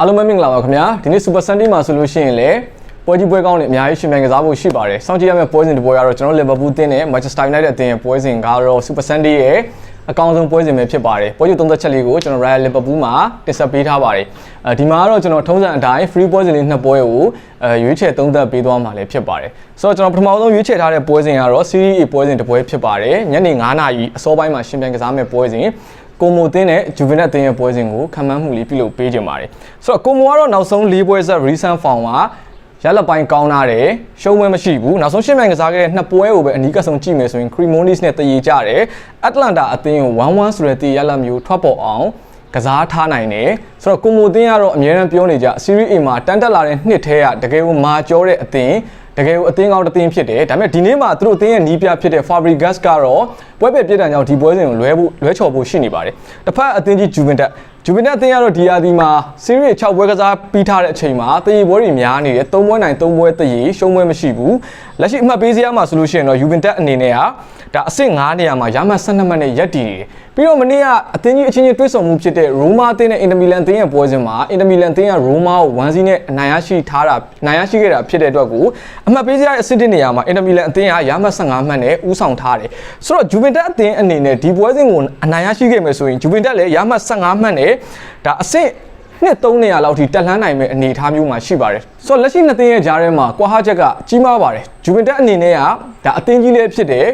အားလုံးပဲမင်္ဂလာပါခင်ဗျာဒီနေ့ Super Sunday မှာဆိုလို့ရှိရင်လည်းပွဲကြီးပွဲကောင်းတွေအများကြီးရှင်ပြိုင်ကစားဖို့ရှိပါတယ်စောင့်ကြည့်ရမယ့်ပွဲစဉ်တစ်ပွဲကတော့ကျွန်တော် Liverpool တင်းနဲ့ Manchester United အသင်းရဲ့ပွဲစဉ်ကတော့ Super Sunday ရဲ့အကောင်းဆုံးပွဲစဉ်ပဲဖြစ်ပါတယ်ပွဲကြီးသုံးသက်ချက်လေးကိုကျွန်တော် Royal Liverpool မှာတင်ဆက်ပေးထားပါတယ်အဲဒီမှာကတော့ကျွန်တော်ထုံးစံအတိုင်း free ပွဲစဉ်လေးနှစ်ပွဲကိုအဲရွေးချယ်သုံးသက်ပေးသွားမှာလည်းဖြစ်ပါတယ်ဆိုတော့ကျွန်တော်ပထမဆုံးရွေးချယ်ထားတဲ့ပွဲစဉ်ကတော့ Serie A ပွဲစဉ်တစ်ပွဲဖြစ်ပါတယ်ညနေ9:00နာရီအစောပိုင်းမှာရှင်ပြိုင်ကစားမယ့်ပွဲစဉ် ကိုမိုတင်းနဲ့ဂျူဗင်နက်တင်းရဲ့ပွဲစဉ်ကိုခံမှန်းမှုလေးပြုလုပ်ပေးကြပါတယ်။ဆိုတော့ကိုမိုကတော့နောက်ဆုံး၄ပွဲဆက် recent form ကရလက်ပိုင်းကောင်းလာတယ်ရှုံးပွဲမရှိဘူးနောက်ဆုံးရှင်းမှန်ကစားခဲ့တဲ့နှစ်ပွဲကိုပဲအနီးကပ်ဆုံးကြည့်မယ်ဆိုရင် Cremonese နဲ့တည်ရကြတယ် Atlanta အသင်းကို1-1ဆိုတဲ့တည်ရလက်မျိုးထွက်ပေါ်အောင်ကစားထားနိုင်တယ်ဆိုတော့ကိုမိုတင်းကတော့အများအားပြောနေကြ Serie A မှာတန်းတက်လာတဲ့နှစ်ထဲကတကယ်ကိုမာကျောတဲ့အသင်း တကယ်ကိုအသင်းကောင်းတစ်သင်းဖြစ်တယ်ဒါပေမဲ့ဒီနေ့မှာသူတို့အသင်းရဲ့နီးပြဖြစ်တဲ့ Fabregas ကတော့ပွဲပဲပြစ်ဒဏ်ကြောင့်ဒီပွဲစဉ်ကိုလွဲဖို့လွဲချော်ဖို့ရှိနေပါတယ်တစ်ဖက်အသင်းကြီး Juventus ဂျူဗင်တက်အသင်းကတော့ဒီယာဒီမှာစီးရီး6ပွဲကစားပြီးထားတဲ့အချိန်မှာတည်ရပွဲတွေများနေတယ်3ပွဲနိုင်3ပွဲတည်ရရှုံးပွဲမရှိဘူးလက်ရှိအမှတ်ပေးစရာမှာဆိုလို့ရှိရင်တော့ယူဗင်တက်အနေနဲ့ကဒါအဆင့်9နေရာမှာရမှတ်12မှတ်နဲ့ရပ်တည်နေတယ်ပြီးတော့မနေ့ကအသင်းကြီးအချင်းချင်းတွဲဆုံမှုဖြစ်တဲ့ရိုမာအသင်းနဲ့အင်တာမီလန်အသင်းရဲ့ပွဲစဉ်မှာအင်တာမီလန်အသင်းကရိုမာကို1-0နဲ့အနိုင်ရရှိထားတာနိုင်ရရှိခဲ့တာဖြစ်တဲ့အတွက်ကိုအမှတ်ပေးစရာအဆင့်1နေရာမှာအင်တာမီလန်အသင်းကရမှတ်15မှတ်နဲ့ဦးဆောင်ထားတယ်ဆိုတော့ဂျူဗင်တက်အသင်းအနေနဲ့ဒီပွဲစဉ်ကိုအနိုင်ရရှိခဲ့မယ်ဆိုရင်ဂျူဗင်တက်လည်းရမှတ်15မှတ်နဲ့ဒါအဆင့် နှစ်3နေရာလောက်ထိတက်လှမ်းနိုင်မဲ့အနေအထားမျိုးမှာရှိပါတယ်ဆိုတော့လက်ရှိနှစ်သင်းရဲ့ကြားထဲမှာကွာဟချက်ကကြီးမားပါတယ်ဂျူဗင်တက်အနေနဲ့ကဒါအသင်းကြီးလေးဖြစ်တယ်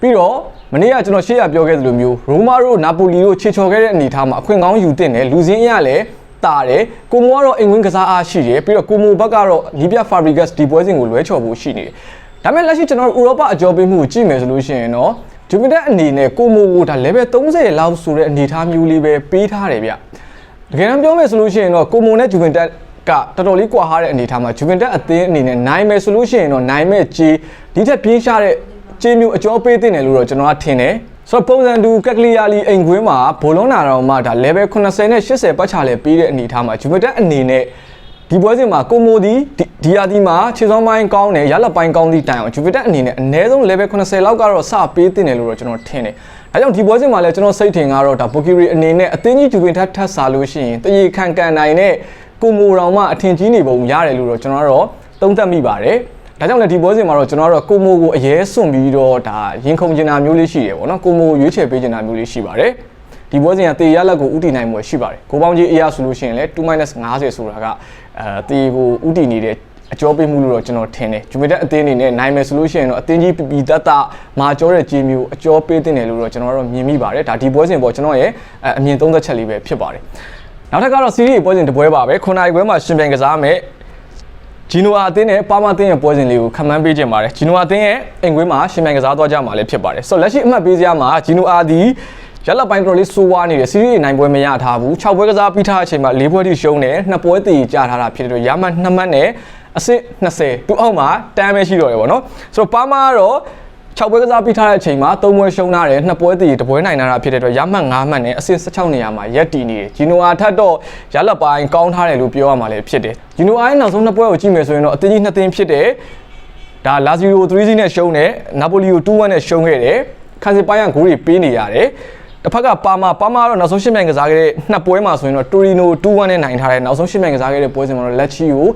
ပြီးတော့မနေ့ကကျွန်တော်ရှေ့ရပြောခဲ့သလိုမျိုးရိုမာတို့နာပိုလီတို့ခြေချော်ခဲ့တဲ့အနေအထားမှာအခွင့်ကောင်းယူတင်တယ်လူစင်းအရလည်းတာတယ်ကိုမိုကတော့အင်ဝင်းကစားအားရှိတယ်ပြီးတော့ကိုမိုဘက်ကတော့နီးပြဖာဘရီဂတ်ဒီပွဲစဉ်ကိုလွဲချော်ဖို့ရှိနေတယ်ဒါပေမဲ့လက်ရှိကျွန်တော်တို့ဥရောပအကြောပေးမှုကိုကြည့်မယ်ဆိုလို့ရှိရင်တော့ဂျူဗင်တက်အနေနဲ့ကိုမိုကိုဒါ level 30လောက်ဆိုတဲ့အနေအထားမျိုးလေးပဲပေးထားတယ်ဗျ တကယ်တမ်းပြောမယ်ဆိုလို့ရှိရင်တော့ကိုမိုနဲ့ဂျူဗင်တက်ကတော်တော်လေးကွာဟာတဲ့အနေအထားမှာဂျူဗင်တက်အသင်းအနေနဲ့နိုင်မယ်ဆိုလို့ရှိရင်တော့နိုင်မဲ့ကြီးဒီထက်ပြင်းရှားတဲ့ကြေးမျိုးအကျော်ပေးတင်တယ်လို့တော့ကျွန်တော်ကထင်တယ်ဆိုတော့ပုံစံတူကက်ကလီယာလီအိမ်ခွင်းမှာဘိုလုံးနာတော်မှဒါ level 80နဲ့80ပတ်ချလဲပေးတဲ့အနေအထားမှာဂျူဗင်တက်အနေနဲ့ ဒီပွဲစဉ်မှာကိုမိုဒီဒီယာဒီမှာခြေစောင်းပိုင်းကောင်းတယ်ရလက်ပိုင်းကောင်းသည့်တိုင်အောင်ဂျူဗင်တက်အနေနဲ့အနည်းဆုံး level 80လောက်ကတော့စပေးတင်တယ်လို့တော့ကျွန်တော်ထင်တယ်။ဒါကြောင့်ဒီပွဲစဉ်မှာလည်းကျွန်တော်စိတ်ထင်ကတော့ဒါဘိုကီရီအနေနဲ့အသင်းကြီးဂျူဗင်တက်ထပ်စားလို့ရှိရင်တရေခံကန်နိုင်တဲ့ကိုမိုတော်မှအထင်ကြီးနေပုံရတယ်လို့တော့ကျွန်တော်ကတော့သုံးသပ်မိပါတယ်။ဒါကြောင့်လည်းဒီပွဲစဉ်မှာတော့ကျွန်တော်တို့ကိုမိုကိုအရေးစွန့်ပြီးတော့ဒါရင်ခုန်ကျင်တာမျိုးလေးရှိတယ်ပေါ့နော်ကိုမိုကိုရွေးချယ်ပေးကျင်တာမျိုးလေးရှိပါတယ် ဒီပွဲစဉ်ကတေရလက်ကိုဥတီနိုင်မှုရှိပါတယ်ကိုပေါင်းကြီးအရာဆိုလို့ရှိရင်လည်း2-50ဆိုတာကအဲတေကိုဥတီနေတဲ့အကျော်ပေးမှုလို့တော့ကျွန်တော်ထင်တယ်ဂျူမီတက်အသင်းအနေနဲ့နိုင်မယ်ဆိုလို့ရှိရင်တော့အသင်းကြီးပီပီတတမာကျော်တဲ့ဂျီမျိုးအကျော်ပေးတင်တယ်လို့တော့ကျွန်တော်တို့မြင်မိပါတယ်ဒါဒီပွဲစဉ်ပေါ်ကျွန်တော်ရဲ့အမြင်သုံးသက်ချက်လေးပဲဖြစ်ပါတယ်နောက်ထပ်ကတော့စီးရီးပွဲစဉ်တစ်ပွဲပါပဲခုနိုင်ပွဲမှာရှင်ပြိုင်ကစားမယ်ဂျီနိုအာအသင်းနဲ့ပါမာအသင်းရဲ့ပွဲစဉ်လေးကိုခံမှန်းပေးခြင်းပါတယ်ဂျီနိုအာအသင်းရဲ့အိမ်ကွင်းမှာရှင်ပြိုင်ကစားသွားကြမှာလည်းဖြစ်ပါတယ်ဆိုတော့လက်ရှိအမှတ်ပေးစရာမှာဂျီနိုအာဒီ ရလက်ပိုင်းတော်လေးဆိုးဝါးနေတယ်စီးရီးနိုင်ပွဲမရထားဘူး6ပွဲကစားပြီးထားတဲ့အချိန်မှာ၄ပွဲထိရှုံးတယ်2ပွဲတည်ကြထားတာဖြစ်တယ်ရမှတ်2မှတ်နဲ့အစစ်20တူအောက်မှာတန်းပဲရှိတော့တယ်ဗောနော်ဆိုတော့ပါမာကတော့6ပွဲကစားပြီးထားတဲ့အချိန်မှာ3ပွဲရှုံးထားတယ်2ပွဲတည်1ပွဲနိုင်တာဖြစ်တဲ့အတွက်ရမှတ်5မှတ်နဲ့အစစ်16နေရာမှာရက်တည်နေတယ်ဂျီနိုအာထက်တော့ရလက်ပိုင်းကောင်းထားတယ်လို့ပြောရမှာလည်းဖြစ်တယ်ဂျီနိုအာရဲ့နောက်ဆုံး2ပွဲကိုကြည့်မယ်ဆိုရင်တော့အသင်းကြီး2သင်းဖြစ်တယ်ဒါလာဇီယို3-0နဲ့ရှုံးတယ်နာပိုလီကို2-1နဲ့ရှုံးခဲ့တယ်ခန်းစီပိုင်းကဂိုးတွေပေးနေရတယ် တစ်ဖက်ကပါမာပါမာတော့နောက်ဆုံးရှင်းမြန်ကစားခဲ့တဲ့နှစ်ပွဲမှာဆိုရင်တော့တိုရီနို2-1နဲ့နိုင်ထားတယ်နောက်ဆုံးရှင်းမြန်ကစားခဲ့တဲ့ပွဲစဉ်မှာတော့လက်ချီကို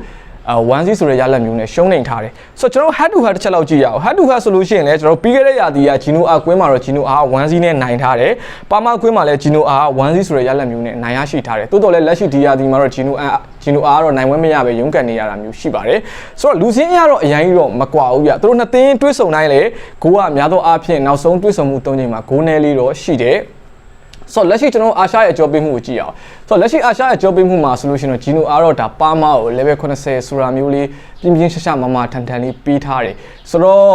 အာ1-0ဆိုတဲ့ရလက်မျိုးနဲ့ရှုံးနေထားတယ်ဆိုတော့ကျွန်တော် head to head တစ်ချက်လောက်ကြည့်ရအောင် head to head ဆိုလို့ရှိရင်လည်းကျွန်တော်ပြီးခဲ့တဲ့ရာသီကဂျီနိုအာကွင်းမှာတော့ဂျီနိုအာ1-0နဲ့နိုင်ထားတယ်ပါမာကွင်းမှာလည်းဂျီနိုအာ1-0ဆိုတဲ့ရလက်မျိုးနဲ့နိုင်ရရှိထားတယ်တိုးတော်လည်းလက်ရှိဒီရာသီမှာတော့ဂျီနိုအာဂျီနိုအာကတော့နိုင်ဝဲမရပဲရုန်းကန်နေရတာမျိုးရှိပါတယ်ဆိုတော့လူစင်းအရတော့အရင်ကြီးတော့မကွာဘူးပြသူတို့နှစ်သင်းတွဲဆုံတိုင်းလေဂိုးကအများသောအားဖြင့်နောက်ဆုံးတွဲဆုံမှု၃ချိန်မှာဂိုးနယ်လေးတော့ရှိတယ် ဆိုတော့လက်ရှိကျွန်တော်အာရှရဲ့အကြောပေးမှုကိုကြည့်အောင်ဆိုတော့လက်ရှိအာရှရဲ့အကြောပေးမှုမှာဆိုလို့ရှိရင်တော့ဂျီနိုအားတော့ဒါပါမာကို level 80ဆိုတာမျိုးလေးပြင်းပြင်းရှရှမမထန်ထန်လေးပေးထားတယ်ဆိုတော့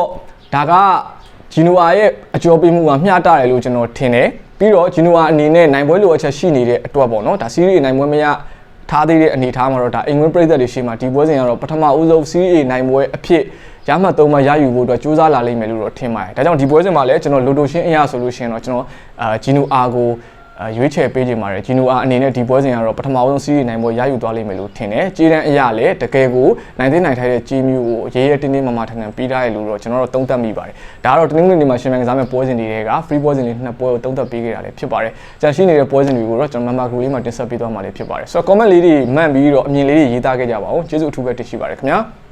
ဒါကဂျီနိုအာရဲ့အကြောပေးမှုကမျှတတယ်လို့ကျွန်တော်ထင်တယ်ပြီးတော့ဂျီနိုအာအနေနဲ့နိုင်ပွဲလိုအပ်ချက်ရှိနေတဲ့အတွက်ပေါ့နော်ဒါစီးရီးနိုင်ပွဲမရထားသေးတဲ့အနေအထားမှာတော့ဒါအင်္ဂလန်ပြည်သက်တွေရှိမှဒီပွဲစဉ်ကတော့ပထမဦးဆုံးစီးရီးနိုင်ပွဲအဖြစ် ရမှတ်သုံးမှရယူဖို့အတွက်စူးစမ်းလာလိမ့်မယ်လို့တော့ထင်ပါတယ်။ဒါကြောင့်ဒီပွဲစဉ်မှာလည်းကျွန်တော်လိုတိုရှင်းအရာဆိုလို့ရှိရင်တော့ကျွန်တော်အာဂျီနိုအာကိုအဲရွေးချယ်ပေးခြင်းပါတယ်ဂျီနိုအာအနေနဲ့ဒီပွဲစဉ်ကတော့ပထမဆုံးစီးရီနိုင်ပွဲရယူသွားလိမ့်မယ်လို့ထင်တယ်ကြေးတန်းအရာလည်းတကယ်ကိုနိုင်သိနိုင်ထိုက်တဲ့ကြီးမျိုးကိုရေးရဲတင်းတင်းမမထန်ထန်ပြီးထားရလို့တော့ကျွန်တော်တို့သုံးသပ်မိပါတယ်ဒါကတော့တနင်္ဂနွေနေ့မှာရှင်မြန်ကစားမဲ့ပွဲစဉ်တွေက free ပွဲစဉ်လေးနှစ်ပွဲကိုသုံးသပ်ပေးခဲ့တာလည်းဖြစ်ပါတယ်ကြန့်ရှိနေတဲ့ပွဲစဉ်တွေကိုတော့ကျွန်တော် member group လေးမှာတင်ဆက်ပေးသွားမှာလည်းဖြစ်ပါတယ်ဆိုတော့ comment လေးတွေမှန်ပြီးတော့အမြင်လေးတွေရေးသားခဲ့ကြပါဦးကျေးဇူးအထူးပဲတင်ရှိပါတယ်ခင်ဗျာ